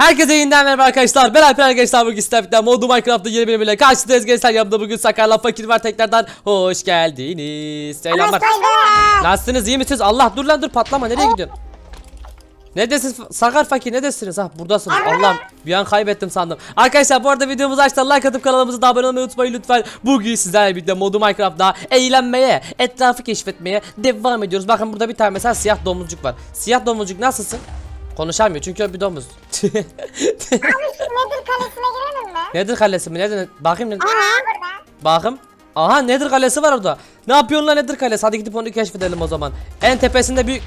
Herkese yeniden merhaba arkadaşlar. Ben Alper arkadaşlar bugün sizlerle modu Minecraft'ta yeni bölümüyle karşınızdayız. Gençler yanımda bugün Sakarla Fakir var tekrardan. Hoş geldiniz. Selamlar. Nasılsınız iyi misiniz? Allah dur lan dur patlama nereye gidiyorsun? Neredesiniz Sakar Fakir neredesiniz? Ha buradasınız. Allah'ım bir an kaybettim sandım. Arkadaşlar bu arada videomuzu açtılar like atıp kanalımıza da abone olmayı unutmayın lütfen. Bugün sizlerle birlikte modu Minecraft'ta eğlenmeye, etrafı keşfetmeye devam ediyoruz. Bakın burada bir tane mesela siyah domuzcuk var. Siyah domuzcuk nasılsın? Konuşamıyor çünkü o bir domuz. Abi şu Nedir kalesine girelim mi? Nedir kalesi mi? Nedir? Bakayım nedir? Aa burada. Bakım. Aha Nedir kalesi var orada. Ne yapıyorsun lan Nedir kalesi? Hadi gidip onu keşfedelim o zaman. En tepesinde büyük...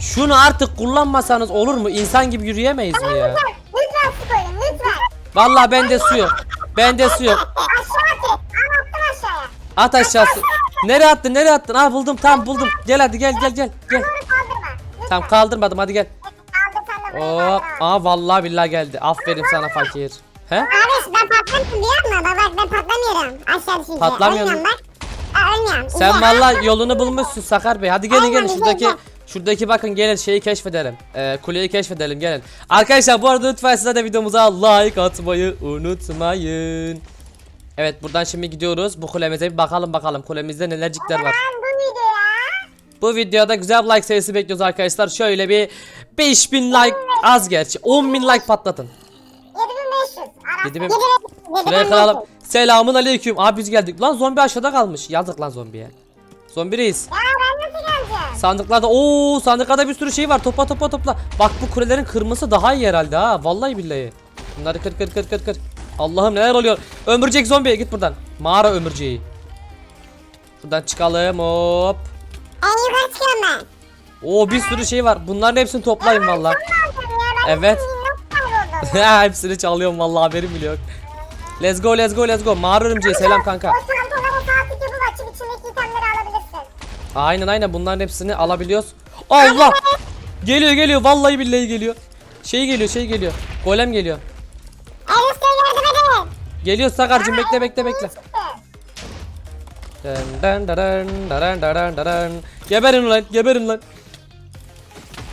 Şunu artık kullanmasanız olur mu? İnsan gibi yürüyemeyiz mi ya? Lütfen, lütfen su koyun lütfen. Vallahi bende su yok. Bende su yok. Aşağı at. Ama attım aşağıya. At aşağısı. Nereye attın? Nereye attın? Ah buldum. Tamam buldum. Gel hadi gel gel gel. Gel. Kaldırma. Lütfen. Tamam kaldırmadım hadi gel. Kaldır. aa vallahi billahi geldi. Aferin sana fakir. He? Abi ben patlamıyorum diyor mu? Bak ben patlamıyorum. Aşağı düşünce. Patlamıyorsun. Ölmüyorum bak. Aa, ölmüyorum. Sen İyi. vallahi yolunu bulmuşsun Sakar Bey. Hadi gelin Aynen, gelin şuradaki güzel. şuradaki bakın gelin şeyi keşfedelim. Ee, kuleyi keşfedelim gelin. Arkadaşlar bu arada lütfen size de videomuza like atmayı unutmayın. Evet buradan şimdi gidiyoruz. Bu kulemize bir bakalım bakalım. Kulemizde nelercikler var. Bu videoda güzel like sayısı bekliyoruz arkadaşlar. Şöyle bir 5000 like az gerçi. 10.000 like patlatın. 7500. Ara. 7000 7500. Şuraya kıralım. Selamun aleyküm. Abi biz geldik. Lan zombi aşağıda kalmış. Yazık lan zombiye. Zombi reis. Ya ben nasıl geleceğim? Sandıklarda ooo sandıklarda bir sürü şey var. Topla topla topla. Bak bu kulelerin kırması daha iyi herhalde ha. Vallahi billahi. Bunları kır kır kır kır kır. Allah'ım neler oluyor. Ömürcek zombi git buradan. Mağara ömürceği. Şuradan çıkalım hop. En yukarı çıkıyorum ben. Oo bir sürü şey var. Bunların hepsini toplayın vallahi. Ne yapacağım ya? Ben Evet. nasıl kayboldum? hepsini çalıyorum vallahi haberim bile yok. Let's go let's go let's go. Mağara örümceği selam kanka. O çantalara saatlik yapıp açıp içindeki itemleri alabilirsin. Aynen aynen bunların hepsini alabiliyoruz. Allah! Geliyor geliyor vallahi billahi geliyor. Şey geliyor şey geliyor. Golem geliyor. Enes yardım edin. Geliyor Sakarcığım bekle bekle bekle. Dın dın dın dın dın dın. Geberin lan geberin lan.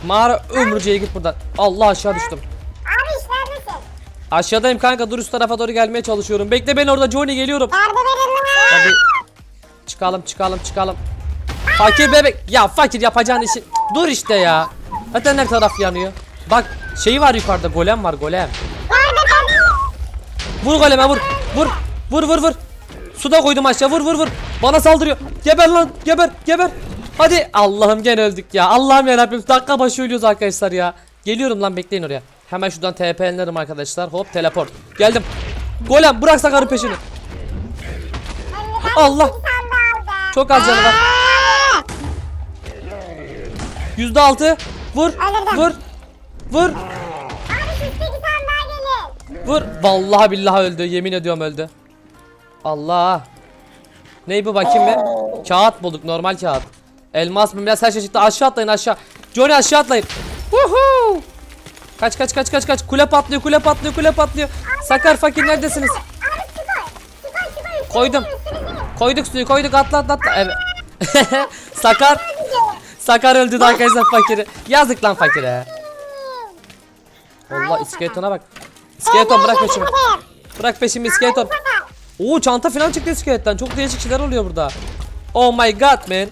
Mağara ömürcüye git buradan. Allah aşağı düştüm. Abi iş neredesin? Aşağıdayım kanka dur üst tarafa doğru gelmeye çalışıyorum. Bekle beni orada Johnny geliyorum. Yardım edin lan. Hadi. Çıkalım çıkalım çıkalım. Fakir bebek. Ya fakir yapacağın işi. Dur işte ya. Zaten her taraf yanıyor. Bak şeyi var yukarıda golem var golem. Vur goleme vur. Vur. Vur vur vur. Suda koydum aşağı vur vur vur. Bana saldırıyor. Geber lan geber geber. Hadi Allah'ım gene öldük ya. Allah'ım yarabbim dakika başı ölüyoruz arkadaşlar ya. Geliyorum lan bekleyin oraya. Hemen şuradan TP'lerim arkadaşlar. Hop teleport. Geldim. Golem bırak sakarın peşini. Allah. Çok az canı var. Yüzde altı. Vur. Vur. Vur. Vur. Vallahi billahi öldü. Yemin ediyorum öldü. Allah. Ney bu bakayım be? Kağıt bulduk. Normal kağıt. Elmas mı? Biraz her şey çıktı. Aşağı atlayın aşağı. Johnny aşağı atlayın. Woohoo. Kaç kaç kaç kaç kaç. Kule patlıyor kule patlıyor kule patlıyor. Sakar fakir neredesiniz? Koydum. Koyduk suyu koyduk atla atla atla. Evet. Sakar. Sakar öldürdü arkadaşlar fakiri. Yazık lan fakire. Allah iskeletona bak. İskeleton bırak peşimi. Bırak peşimi iskeleton. Oo çanta falan çıktı iskeletten. Çok değişik şeyler oluyor burada. Oh my god man.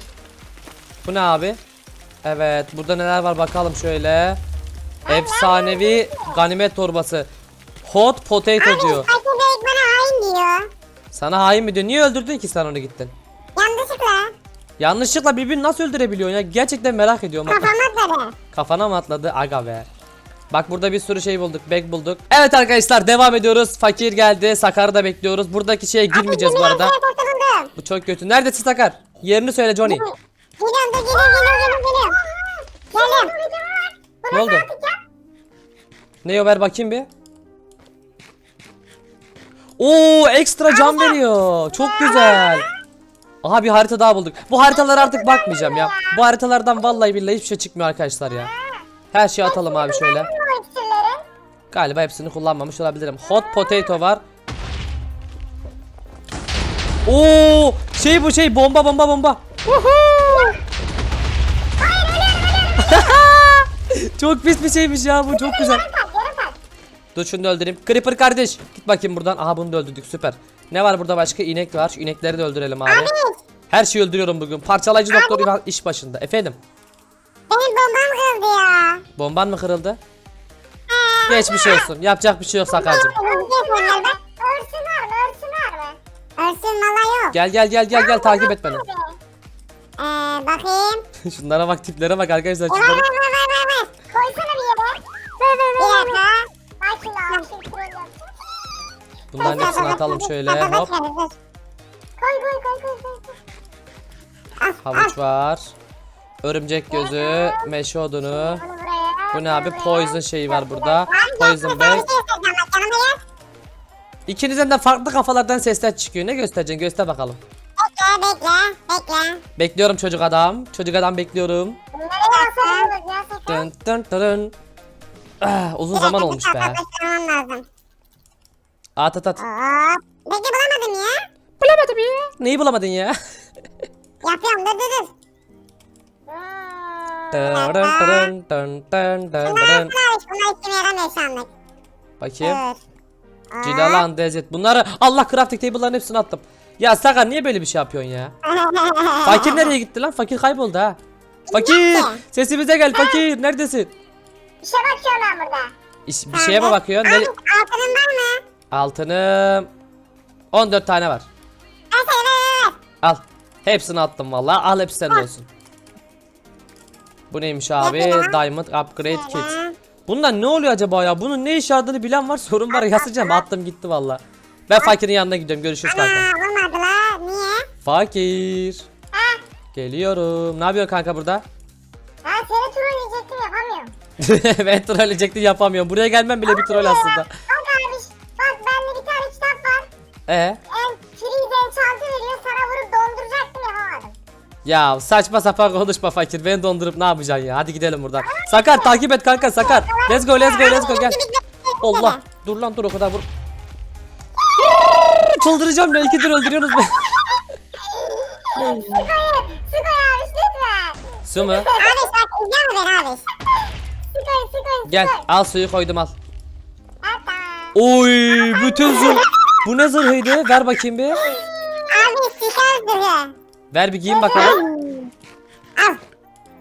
Bu ne abi? Evet burada neler var bakalım şöyle. Efsanevi ganimet torbası. Hot potato diyor. Fakir Bey bana hain diyor. Sana hain mi diyor? Niye öldürdün ki sen onu gittin? Yanlışlıkla. Yanlışlıkla birbirini nasıl öldürebiliyorsun ya? Gerçekten merak ediyorum. Kafama atladı. Kafana mı atladı? Aga be. Bak burada bir sürü şey bulduk. Bag bulduk. Evet arkadaşlar devam ediyoruz. Fakir geldi. Sakar'ı da bekliyoruz. Buradaki şeye girmeyeceğiz bu arada. Abi. Bu çok kötü. Neredesin Sakar? Yerini söyle Johnny. Dur geliyorum geliyorum geliyorum. Geliyorum. Ne oldu? Ne o ver bakayım bir. Oo ekstra can veriyor. Çok güzel. Aha bir harita daha bulduk. Bu haritalara artık bakmayacağım ya. Bu haritalardan vallahi billahi hiçbir şey çıkmıyor arkadaşlar ya. Her şeyi atalım abi şöyle. Galiba hepsini kullanmamış olabilirim. Hot potato var. Oo, şey bu şey bomba bomba bomba. Woohoo! Çok pis bir şeymiş ya bu çok güzel. Dur şunu da öldüreyim. Creeper kardeş. Git bakayım buradan. Aha bunu da öldürdük süper. Ne var burada başka? İnek var. Şu inekleri de öldürelim abi. Abi Her şeyi öldürüyorum bugün. Parçalayıcı doktor İvan iş başında. Efendim. benim bombam kırıldı ya. Bomban mı kırıldı? Geçmiş olsun. Yapacak bir şey yok Sakarcığım. Hızlı yapıyorlar bak. Örsün var mı? Örsün var mı? Örsün valla yok. Gel gel gel gel gel takip et beni. Eee bakayım. Şunlara bak tiplere bak arkadaşlar. Var Bunların hepsini atalım şöyle. Hop. Koy koy koy koy koy. Al, al. Havuç var. Örümcek gözü, meşe odunu. Bunu buraya. Bu ne abi? buraya. Poison şeyi var burada. Gel, Poison bag. bak, gel. İkinizden de farklı kafalardan sesler çıkıyor. Ne göstereceksin? Göster bakalım. Bekle bekle bekle. Bekliyorum çocuk adam. Çocuk adam bekliyorum. Bunları da sakın. Dın dın dın. Ah, uzun zaman olmuş be. Lazım. At at at. Hop. Bekle bulamadım ya. Bulamadım ya. Neyi bulamadın ya? Yapıyorum dur dur dur. Dın dın dın dın dın dın Bunlar dın. bunlar hiç bunlar işime yaramıyor şu anlık. Bakayım. Dur. Cilalan Dezet. Bunları Allah crafting table'ların hepsini attım. Ya Sakar niye böyle bir şey yapıyorsun ya? Fakir nereye gitti lan? Fakir kayboldu ha. Fakir! Sesimize gel fakir. Neredesin? Bir şey bakıyorum ben burada. İş, bir şeye mi bakıyorsun? Abi altının var mı? Altınım. 14 tane var. Ver. Al. Hepsini attım vallahi. Al hepsi senin olsun. Bu neymiş abi? Diamond Upgrade Kit. Bundan ne oluyor acaba ya? Bunun ne iş yaradığını bilen var. Sorun var. Yazacağım. Attım gitti valla. Ben fakirin yanına gidiyorum. Görüşürüz kanka. Olmadı la. Niye? Fakir. Ha? Geliyorum. Ne yapıyorsun kanka burada? Ha seni trolleyecektim yapamıyorum. ben troll edecektim yapamıyorum. Buraya gelmem bile bir troll aslında. E En freeze enchant'ı veriyor sana vurup donduracaktım yapamadım. ya saçma sapan konuşma fakir. Beni dondurup ne yapacaksın ya? Hadi gidelim buradan. Sakar takip et kanka Sakar. Let's go let's go let's go gel. Allah. Dur lan dur o kadar vur. Çıldıracağım ya ikidir öldürüyorsunuz beni. Su koy, su koy abi lütfen. Su mu? Abi bak mu beni abi? Su su su Gel al suyu koydum al. Oy bütün zırh. Bu ne zırhıydı? Ver bakayım bir. Abi sıkar zırhı. Ver bir giyin bakalım. Al.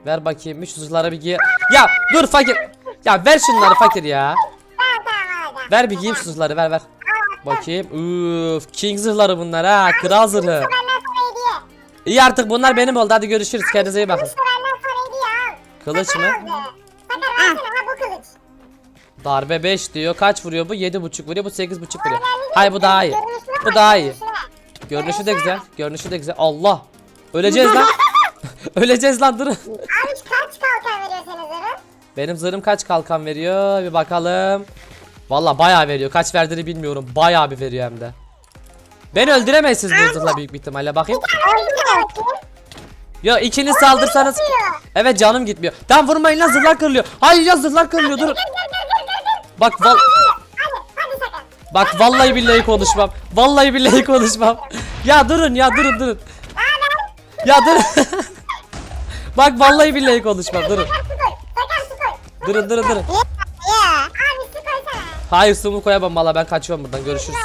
Ver bakayım şu zırhlara bir giy. Ya dur fakir. Ya ver şunları fakir ya. Ver bir giyeyim şu zırhları ver ver. Bakayım. Üf, king zırhları bunlar ha. Kral zırhı. İyi artık bunlar benim oldu. Hadi görüşürüz. Kendinize iyi bakın. Kılıç mı? Darbe 5 diyor. Kaç vuruyor bu? 7.5 vuruyor. Bu 8.5 vuruyor. Hay bu daha iyi. Bu daha iyi. Görünüşü de güzel. Görünüşü de güzel. Allah. Öleceğiz lan. Öleceğiz lan durun. Abi kaç kalkan veriyor senin zırhın? Benim zırhım kaç kalkan veriyor? Bir bakalım. Valla bayağı veriyor. Kaç verdiğini bilmiyorum. Bayağı bir veriyor hem de. Beni öldüremezsiniz bu zırhla büyük bir ihtimalle. Bakayım. Yo ikiniz saldırsanız. Evet canım gitmiyor. Tam vurmayın lan zırhlar kırılıyor. Hayır ya zırhlar kırılıyor durun. Bak val bak vallahi billahi konuşmam. Vallahi billahi konuşmam. Ya durun ya durun durun. Ya durun. bak vallahi billahi konuşmam durun. Durun durun durun. Hayır sumu koyamam valla ben kaçıyorum buradan görüşürüz.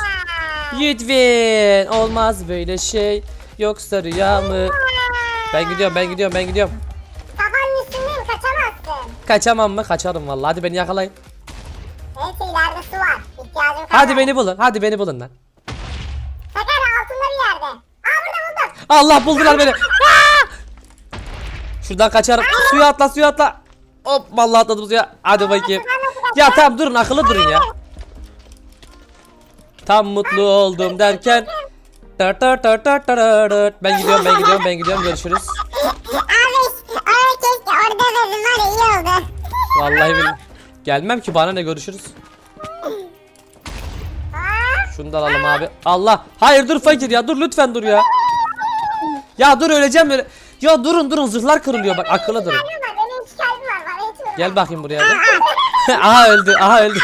Lütfen olmaz böyle şey. Yoksa rüya mı? Ben gidiyorum ben gidiyorum ben gidiyorum. Kaçamam mı? Kaçarım vallahi. Hadi beni yakalayın. Hadi beni bulun. Hadi beni bulun lan. Sakar altında bir yerde. Aa burada buldum. Allah buldular beni. Aa! Şuradan kaçarım. Suya atla suya atla. Hop vallahi atladım suya. Hadi bakayım. Ya tamam durun akıllı durun ya. Tam mutlu oldum derken Tır tır tır tır tır tır. Ben gidiyorum ben gidiyorum ben gidiyorum görüşürüz. Abi, abi keşke orada dedim var ya iyi oldu. Vallahi billahi. Gelmem ki bana ne görüşürüz. Şunu da alalım abi. Allah. Hayır dur fakir ya dur lütfen dur ya. Ya dur öleceğim öyle. Ya durun durun zırhlar kırılıyor bak akıllı durun. Gel bakayım buraya. aha öldü aha öldü.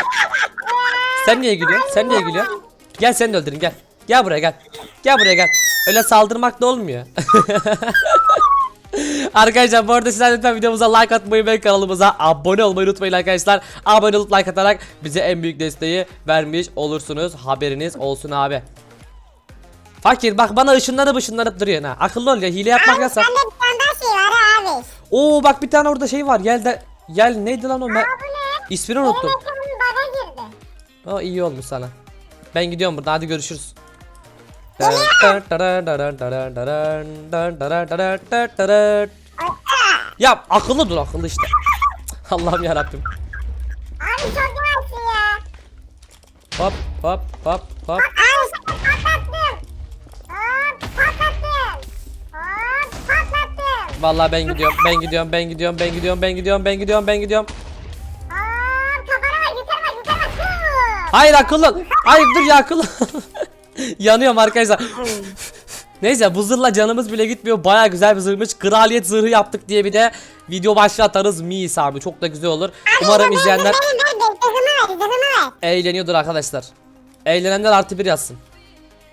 Sen niye gülüyorsun? Sen niye gülüyorsun? Gel seni de öldürün gel. Gel buraya gel. Gel buraya gel. Öyle saldırmak da olmuyor. Arkadaşlar bu arada sizler lütfen videomuza like atmayı ve kanalımıza abone olmayı unutmayın arkadaşlar. Abone olup like atarak bize en büyük desteği vermiş olursunuz. Haberiniz olsun abi. Fakir bak bana ışınlanıp ışınlanıp duruyorsun ha. Akıllı ol ya hile yapmak Abi yasak. sende bir tane daha şey var abi. Oo bak bir tane orada şey var. Yel de Yel neydi lan o? Aa bu ne? İsmini Benim unuttum. ekranım baga girdi. O iyi olmuş sana. Ben gidiyorum burada hadi görüşürüz. Ya akıllı dur akıllı işte. Allah'ım ya Rabbim. Abi çok yavaşsın ya. Hop hop hop hop. Vallahi ben gidiyorum. Ben gidiyorum. Ben gidiyorum. Ben gidiyorum. Ben gidiyorum. Ben gidiyorum. Ben gidiyorum. Hop kafana bak yukarı bak yukarı bak. Hayır akıllı. Hayır dur ya akıllı. Yanıyorum arkadaşlar. Neyse bu zırhla canımız bile gitmiyor. Baya güzel bir zırhmış. Kraliyet zırhı yaptık diye bir de video başlatarız mis abi. Çok da güzel olur. Umarım izleyenler eğleniyordur arkadaşlar. Eğlenenler artı bir yazsın.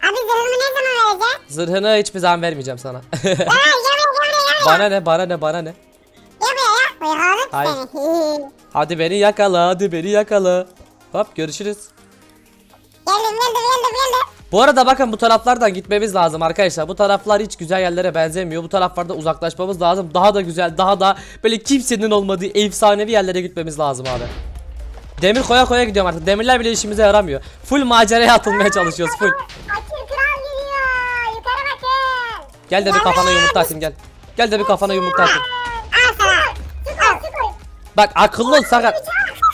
Abi zırhımı ne zaman vereceksin? Zırhını hiçbir zaman vermeyeceğim sana. Bana ne bana ne bana ne. Hayır. Hadi beni yakala hadi beni yakala. Hop görüşürüz. Geldim geldim geldim geldim. Bu arada bakın bu taraflardan gitmemiz lazım arkadaşlar. Bu taraflar hiç güzel yerlere benzemiyor. Bu taraflarda uzaklaşmamız lazım. Daha da güzel, daha da böyle kimsenin olmadığı efsanevi yerlere gitmemiz lazım abi. Demir koya koya gidiyorum artık. Demirler bile işimize yaramıyor. Full maceraya atılmaya çalışıyoruz full. Fakir kral geliyor. Yukarı bakın. Gel de bir kafana yumurta atayım gel. Gel de bir kafana yumurta atayım. Al sana. Bak akıllı ol sakın.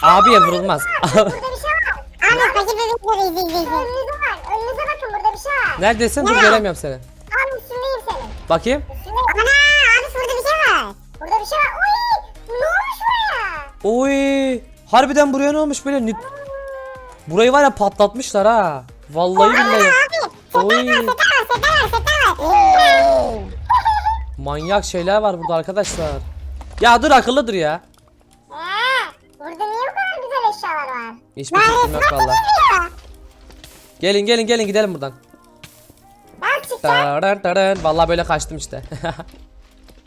Abiye vurulmaz. Burada bir şey var. Abi fakir bebekleri izle izle izle. Önünüze bak. Önünüze bakın burada bir şey var. Neredesin? Dur göremiyorum seni. Abi üstündeyim senin. Bakayım. Üstündeyim. Ana abi burada bir şey var. Burada bir şey var. Uy. Ne olmuş buraya? Oy. Harbiden buraya ne olmuş böyle? Ni- Burayı var ya patlatmışlar ha. Vallahi billahi. Abi. Oy. Var var var. Manyak şeyler var burada arkadaşlar. Ya dur akıllı dur ya. Hiçbir fikrim yok valla. Gelin gelin gelin gidelim buradan. Ben çıktım. Tararın tararın. Valla böyle kaçtım işte.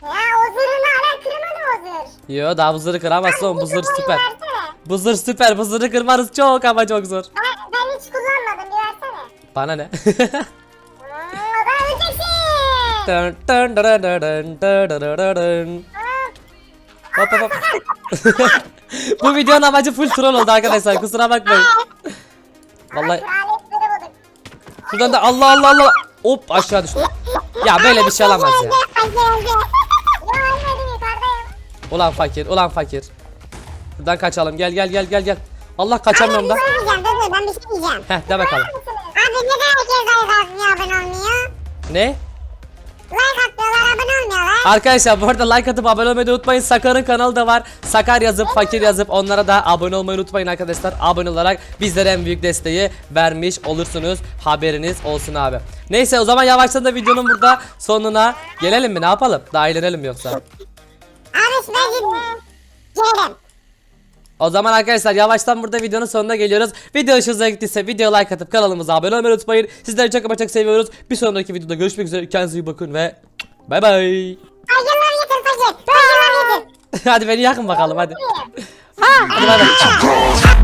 Ya Ozur'un hala kırmadı Ozur. Yo daha buzları kıramazsın oğlum. Bu zırh süper. Versene. Bu zırh süper. Bu zırhı kırmanız çok ama çok zor. Ben, ben hiç kullanmadım bir versene. Bana ne? Hmm, o da öleceksin. Dın dın dın dın dın dın dın dın. Hop hop hop. bu videonun amacı full troll oldu arkadaşlar kusura bakmayın. Vallahi şuradan da Allah Allah Allah. Hop aşağı düştüm. Ya böyle bir şey olamaz ya. Ulan fakir ulan fakir. Buradan kaçalım gel gel gel gel gel. Allah kaçamıyorum da. Ben bir şey diyeceğim. Heh de bakalım. Abi neden herkes atmıyor abone olmuyor? Ne? Arkadaşlar bu arada like atıp abone olmayı da unutmayın. Sakar'ın kanalı da var. Sakar yazıp fakir yazıp onlara da abone olmayı unutmayın arkadaşlar. Abone olarak bizlere en büyük desteği vermiş olursunuz. Haberiniz olsun abi. Neyse o zaman yavaştan da videonun burada sonuna gelelim mi? Ne yapalım? Daha eğlenelim mi yoksa? Abi ben gelirim. O zaman arkadaşlar yavaştan burada videonun sonuna geliyoruz. Video hoşunuza gittiyse video like atıp kanalımıza abone olmayı unutmayın. Sizleri çok ama çok seviyoruz. Bir sonraki videoda görüşmek üzere. Kendinize iyi bakın ve bay bay. Fakirler getir fakir. Fakirler getir. hadi beni yakın bakalım hadi. Ha. Hadi bay.